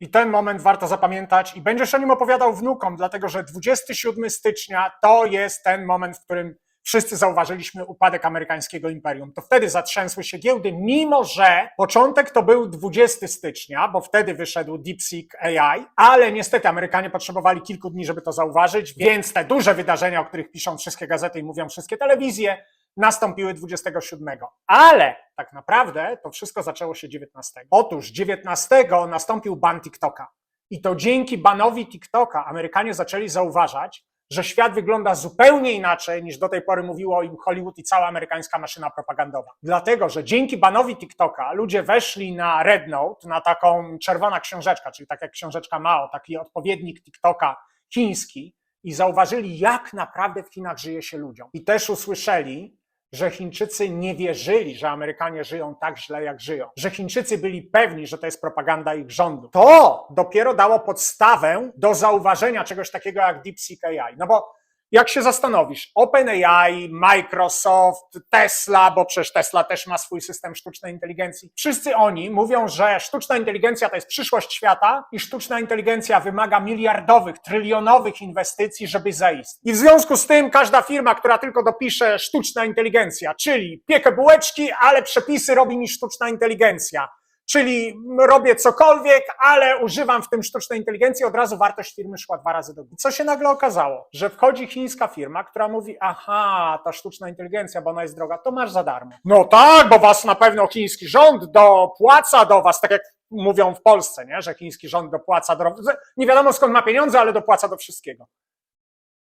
I ten moment warto zapamiętać i będziesz o nim opowiadał wnukom, dlatego że 27 stycznia to jest ten moment, w którym wszyscy zauważyliśmy upadek amerykańskiego imperium. To wtedy zatrzęsły się giełdy, mimo że początek to był 20 stycznia, bo wtedy wyszedł DeepSeek AI, ale niestety Amerykanie potrzebowali kilku dni, żeby to zauważyć, więc te duże wydarzenia, o których piszą wszystkie gazety i mówią wszystkie telewizje, nastąpiły 27. Ale tak naprawdę to wszystko zaczęło się 19. Otóż 19 nastąpił ban TikToka. I to dzięki banowi TikToka Amerykanie zaczęli zauważać, że świat wygląda zupełnie inaczej niż do tej pory mówiło im Hollywood i cała amerykańska maszyna propagandowa. Dlatego, że dzięki banowi TikToka ludzie weszli na Red Note, na taką czerwona książeczka, czyli tak jak książeczka Mao, taki odpowiednik TikToka chiński i zauważyli, jak naprawdę w Chinach żyje się ludziom. I też usłyszeli, że Chińczycy nie wierzyli, że Amerykanie żyją tak źle, jak żyją, że Chińczycy byli pewni, że to jest propaganda ich rządu. To dopiero dało podstawę do zauważenia czegoś takiego jak DeepSeek AI. No bo jak się zastanowisz, OpenAI, Microsoft, Tesla, bo przecież Tesla też ma swój system sztucznej inteligencji, wszyscy oni mówią, że sztuczna inteligencja to jest przyszłość świata i sztuczna inteligencja wymaga miliardowych, trylionowych inwestycji, żeby zaistnieć. I w związku z tym każda firma, która tylko dopisze sztuczna inteligencja, czyli piekę bułeczki, ale przepisy robi mi sztuczna inteligencja, Czyli robię cokolwiek, ale używam w tym sztucznej inteligencji, od razu wartość firmy szła dwa razy do góry. Co się nagle okazało? Że wchodzi chińska firma, która mówi, aha, ta sztuczna inteligencja, bo ona jest droga, to masz za darmo. No tak, bo was na pewno chiński rząd dopłaca do was, tak jak mówią w Polsce, nie? że chiński rząd dopłaca do... Nie wiadomo skąd ma pieniądze, ale dopłaca do wszystkiego.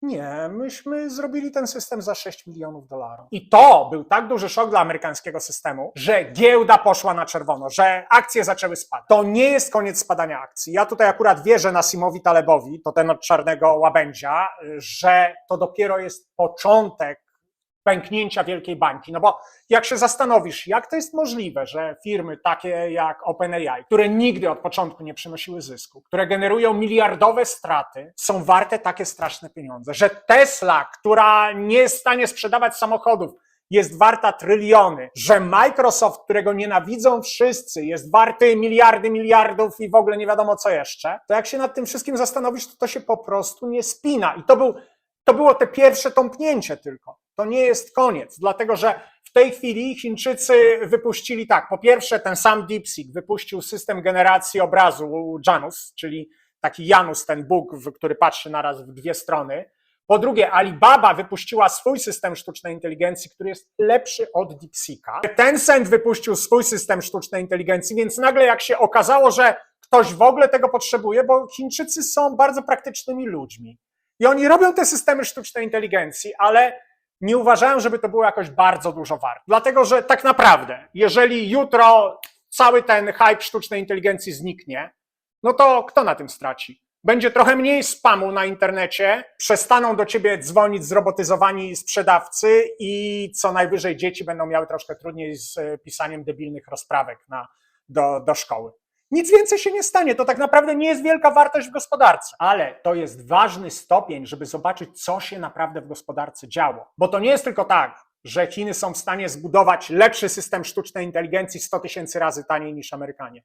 Nie, myśmy zrobili ten system za 6 milionów dolarów. I to był tak duży szok dla amerykańskiego systemu, że giełda poszła na czerwono, że akcje zaczęły spadać. To nie jest koniec spadania akcji. Ja tutaj akurat wierzę Nasimowi Talebowi, to ten od czarnego łabędzia, że to dopiero jest początek pęknięcia wielkiej bańki. No bo jak się zastanowisz, jak to jest możliwe, że firmy takie jak OpenAI, które nigdy od początku nie przynosiły zysku, które generują miliardowe straty, są warte takie straszne pieniądze, że Tesla, która nie jest w stanie sprzedawać samochodów, jest warta tryliony, że Microsoft, którego nienawidzą wszyscy, jest warty miliardy, miliardów i w ogóle nie wiadomo co jeszcze, to jak się nad tym wszystkim zastanowisz, to to się po prostu nie spina. I to, był, to było te pierwsze tąpnięcie tylko. To nie jest koniec, dlatego że w tej chwili Chińczycy wypuścili tak, po pierwsze ten sam DeepSeek wypuścił system generacji obrazu Janus, czyli taki Janus, ten Bóg, który patrzy naraz w dwie strony. Po drugie, Alibaba wypuściła swój system sztucznej inteligencji, który jest lepszy od DeepSeeka. Tencent wypuścił swój system sztucznej inteligencji, więc nagle jak się okazało, że ktoś w ogóle tego potrzebuje, bo Chińczycy są bardzo praktycznymi ludźmi. I oni robią te systemy sztucznej inteligencji, ale nie uważają, żeby to było jakoś bardzo dużo warte. Dlatego, że tak naprawdę, jeżeli jutro cały ten hype sztucznej inteligencji zniknie, no to kto na tym straci? Będzie trochę mniej spamu na internecie, przestaną do ciebie dzwonić zrobotyzowani sprzedawcy i co najwyżej dzieci będą miały troszkę trudniej z e, pisaniem debilnych rozprawek na, do, do szkoły. Nic więcej się nie stanie. To tak naprawdę nie jest wielka wartość w gospodarce, ale to jest ważny stopień, żeby zobaczyć, co się naprawdę w gospodarce działo. Bo to nie jest tylko tak, że Chiny są w stanie zbudować lepszy system sztucznej inteligencji 100 tysięcy razy taniej niż Amerykanie.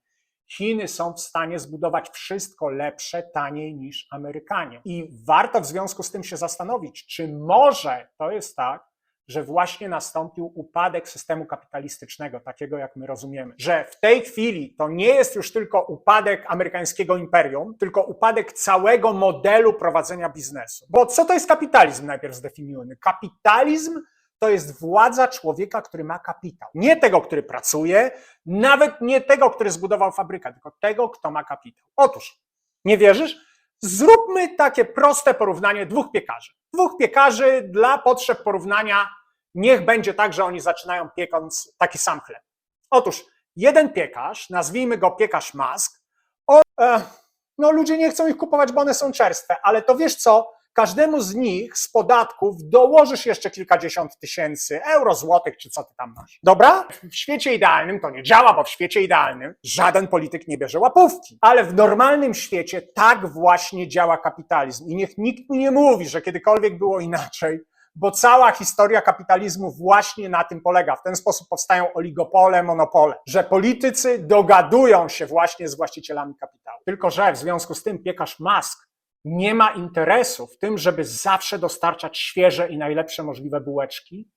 Chiny są w stanie zbudować wszystko lepsze, taniej niż Amerykanie. I warto w związku z tym się zastanowić, czy może to jest tak, że właśnie nastąpił upadek systemu kapitalistycznego, takiego jak my rozumiemy. Że w tej chwili to nie jest już tylko upadek amerykańskiego imperium, tylko upadek całego modelu prowadzenia biznesu. Bo co to jest kapitalizm? Najpierw zdefiniujmy. Kapitalizm to jest władza człowieka, który ma kapitał. Nie tego, który pracuje, nawet nie tego, który zbudował fabrykę, tylko tego, kto ma kapitał. Otóż, nie wierzysz? Zróbmy takie proste porównanie dwóch piekarzy. Dwóch piekarzy dla potrzeb porównania niech będzie tak, że oni zaczynają piekąc taki sam chleb. Otóż jeden piekarz, nazwijmy go piekarz Mask, e, no ludzie nie chcą ich kupować, bo one są czerstwe, ale to wiesz co, każdemu z nich z podatków dołożysz jeszcze kilkadziesiąt tysięcy euro, złotych, czy co ty tam masz. Dobra? W świecie idealnym to nie działa, bo w świecie idealnym żaden polityk nie bierze łapówki. Ale w normalnym świecie tak właśnie działa kapitalizm. I niech nikt mi nie mówi, że kiedykolwiek było inaczej, bo cała historia kapitalizmu właśnie na tym polega. W ten sposób powstają oligopole, monopole, że politycy dogadują się właśnie z właścicielami kapitału. Tylko, że w związku z tym piekarz Musk nie ma interesu w tym, żeby zawsze dostarczać świeże i najlepsze możliwe bułeczki.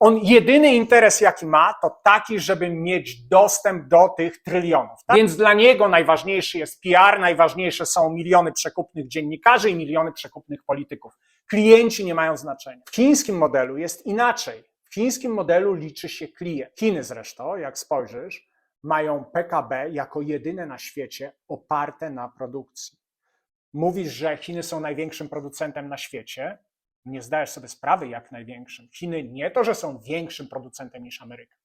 On jedyny interes, jaki ma, to taki, żeby mieć dostęp do tych trylionów. Tak? Więc dla niego najważniejszy jest PR, najważniejsze są miliony przekupnych dziennikarzy i miliony przekupnych polityków. Klienci nie mają znaczenia. W chińskim modelu jest inaczej. W chińskim modelu liczy się klient. Chiny zresztą, jak spojrzysz, mają PKB jako jedyne na świecie oparte na produkcji. Mówisz, że Chiny są największym producentem na świecie, nie zdajesz sobie sprawy, jak największym. Chiny nie to, że są większym producentem niż Ameryka.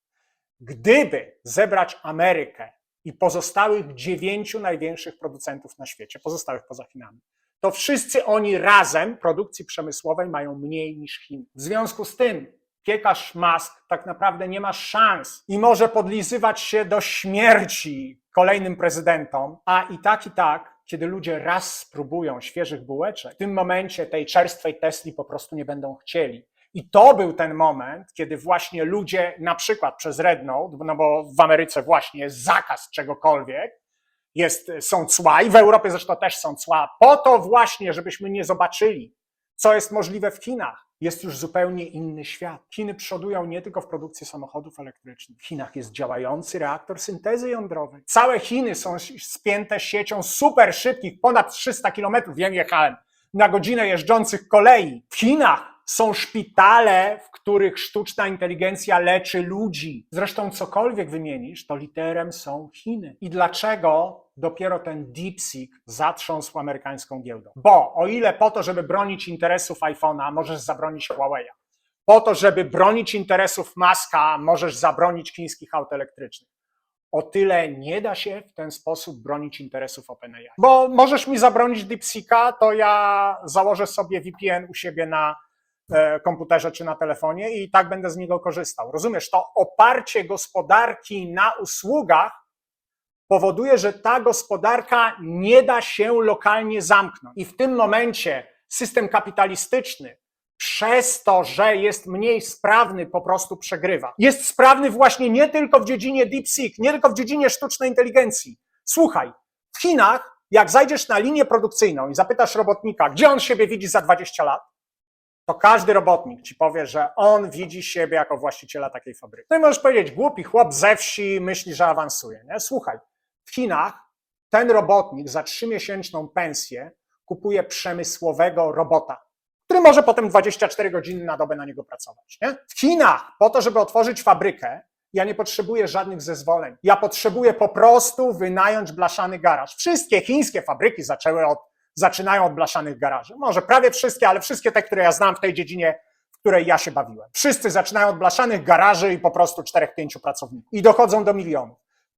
Gdyby zebrać Amerykę i pozostałych dziewięciu największych producentów na świecie, pozostałych poza Chinami, to wszyscy oni razem produkcji przemysłowej mają mniej niż Chiny. W związku z tym piekarz Musk tak naprawdę nie ma szans i może podlizywać się do śmierci kolejnym prezydentom, a i tak, i tak kiedy ludzie raz spróbują świeżych bułeczek, w tym momencie tej czerstwej Tesli po prostu nie będą chcieli. I to był ten moment, kiedy właśnie ludzie, na przykład przez Red Note, no bo w Ameryce właśnie jest zakaz czegokolwiek, jest, są cła i w Europie zresztą też są cła, po to właśnie, żebyśmy nie zobaczyli, co jest możliwe w Chinach. Jest już zupełnie inny świat. Chiny przodują nie tylko w produkcji samochodów elektrycznych. W Chinach jest działający reaktor syntezy jądrowej. Całe Chiny są spięte siecią super szybkich, ponad 300 km, wiem jechałem, na godzinę jeżdżących kolei. W Chinach są szpitale, w których sztuczna inteligencja leczy ludzi. Zresztą cokolwiek wymienisz, to literem są Chiny. I dlaczego dopiero ten DeepSeek zatrząsł amerykańską giełdą? Bo o ile po to, żeby bronić interesów iPhone'a, możesz zabronić Huawei'a. Po to, żeby bronić interesów Muska, możesz zabronić chińskich aut elektrycznych. O tyle nie da się w ten sposób bronić interesów OpenAI. Bo możesz mi zabronić DeepSeeka, to ja założę sobie VPN u siebie na komputerze czy na telefonie i tak będę z niego korzystał. Rozumiesz, to oparcie gospodarki na usługach powoduje, że ta gospodarka nie da się lokalnie zamknąć. I w tym momencie system kapitalistyczny przez to, że jest mniej sprawny, po prostu przegrywa. Jest sprawny właśnie nie tylko w dziedzinie DeepSeek, nie tylko w dziedzinie sztucznej inteligencji. Słuchaj, w Chinach, jak zajdziesz na linię produkcyjną i zapytasz robotnika, gdzie on siebie widzi za 20 lat, to każdy robotnik ci powie, że on widzi siebie jako właściciela takiej fabryki. No i możesz powiedzieć, głupi chłop ze wsi myśli, że awansuje. Nie? Słuchaj, w Chinach ten robotnik za trzymiesięczną pensję kupuje przemysłowego robota, który może potem 24 godziny na dobę na niego pracować. Nie? W Chinach po to, żeby otworzyć fabrykę, ja nie potrzebuję żadnych zezwoleń. Ja potrzebuję po prostu wynająć blaszany garaż. Wszystkie chińskie fabryki zaczęły od zaczynają od blaszanych garaży. Może prawie wszystkie, ale wszystkie te, które ja znam w tej dziedzinie, w której ja się bawiłem. Wszyscy zaczynają od blaszanych garaży i po prostu czterech, pięciu pracowników. I dochodzą do milionów.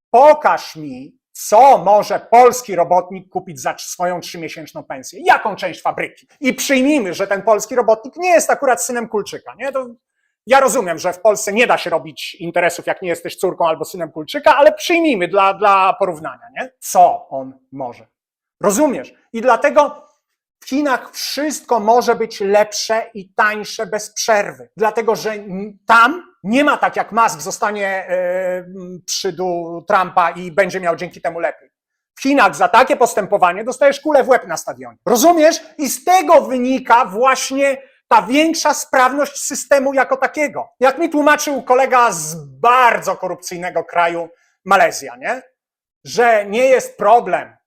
Pokaż mi, co może polski robotnik kupić za swoją trzymiesięczną pensję? Jaką część fabryki? I przyjmijmy, że ten polski robotnik nie jest akurat synem Kulczyka. Nie? To ja rozumiem, że w Polsce nie da się robić interesów, jak nie jesteś córką albo synem Kulczyka, ale przyjmijmy dla, dla porównania, nie? co on może. Rozumiesz? I dlatego w Chinach wszystko może być lepsze i tańsze bez przerwy. Dlatego, że tam nie ma tak jak Musk zostanie e, przydu Trumpa i będzie miał dzięki temu lepiej. W Chinach za takie postępowanie dostajesz kulę w łeb na stadionie. Rozumiesz? I z tego wynika właśnie ta większa sprawność systemu jako takiego. Jak mi tłumaczył kolega z bardzo korupcyjnego kraju, Malezja, nie? Że nie jest problem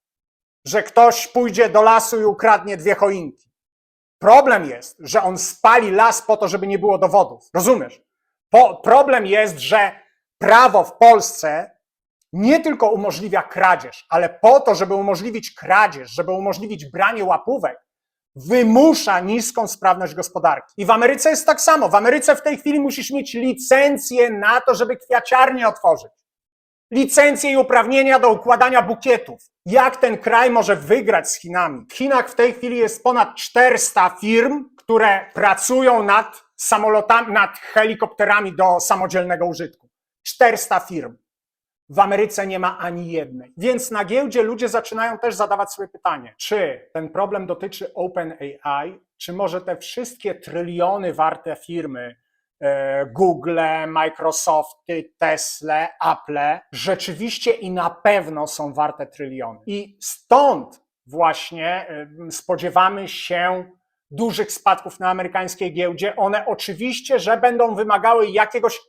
że ktoś pójdzie do lasu i ukradnie dwie choinki. Problem jest, że on spali las po to, żeby nie było dowodów. Rozumiesz? Po, problem jest, że prawo w Polsce nie tylko umożliwia kradzież, ale po to, żeby umożliwić kradzież, żeby umożliwić branie łapówek, wymusza niską sprawność gospodarki. I w Ameryce jest tak samo. W Ameryce w tej chwili musisz mieć licencję na to, żeby kwiaciarnię otworzyć licencje i uprawnienia do układania bukietów. Jak ten kraj może wygrać z Chinami? W Chinach w tej chwili jest ponad 400 firm, które pracują nad samolotami, nad helikopterami do samodzielnego użytku. 400 firm. W Ameryce nie ma ani jednej. Więc na giełdzie ludzie zaczynają też zadawać sobie pytanie, czy ten problem dotyczy OpenAI, czy może te wszystkie tryliony warte firmy, Google, Microsofty, Tesla, Apple, rzeczywiście i na pewno są warte tryliony. I stąd właśnie spodziewamy się dużych spadków na amerykańskiej giełdzie. One oczywiście, że będą wymagały jakiegoś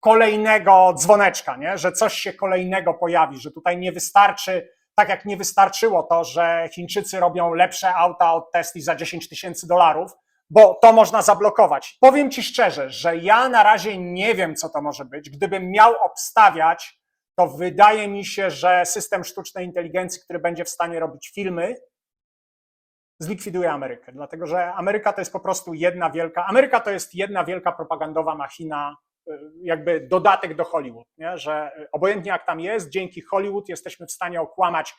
kolejnego dzwoneczka, nie? że coś się kolejnego pojawi, że tutaj nie wystarczy, tak jak nie wystarczyło to, że Chińczycy robią lepsze auta od Tesli za 10 tysięcy dolarów, bo to można zablokować. Powiem Ci szczerze, że ja na razie nie wiem, co to może być. Gdybym miał obstawiać, to wydaje mi się, że system sztucznej inteligencji, który będzie w stanie robić filmy, zlikwiduje Amerykę. Dlatego, że Ameryka to jest po prostu jedna wielka, Ameryka to jest jedna wielka propagandowa machina, y, jakby dodatek do Hollywood, nie? że obojętnie jak tam jest, dzięki Hollywood jesteśmy w stanie okłamać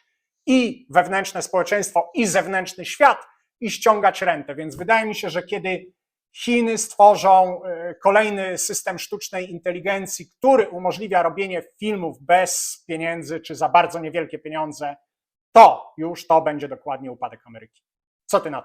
i wewnętrzne społeczeństwo, i zewnętrzny świat i ściągać rentę. Więc wydaje mi się, że kiedy Chiny stworzą y, kolejny system sztucznej inteligencji, który umożliwia robienie filmów bez pieniędzy czy za bardzo niewielkie pieniądze, to już to będzie dokładnie upadek Ameryki. Co ty na to?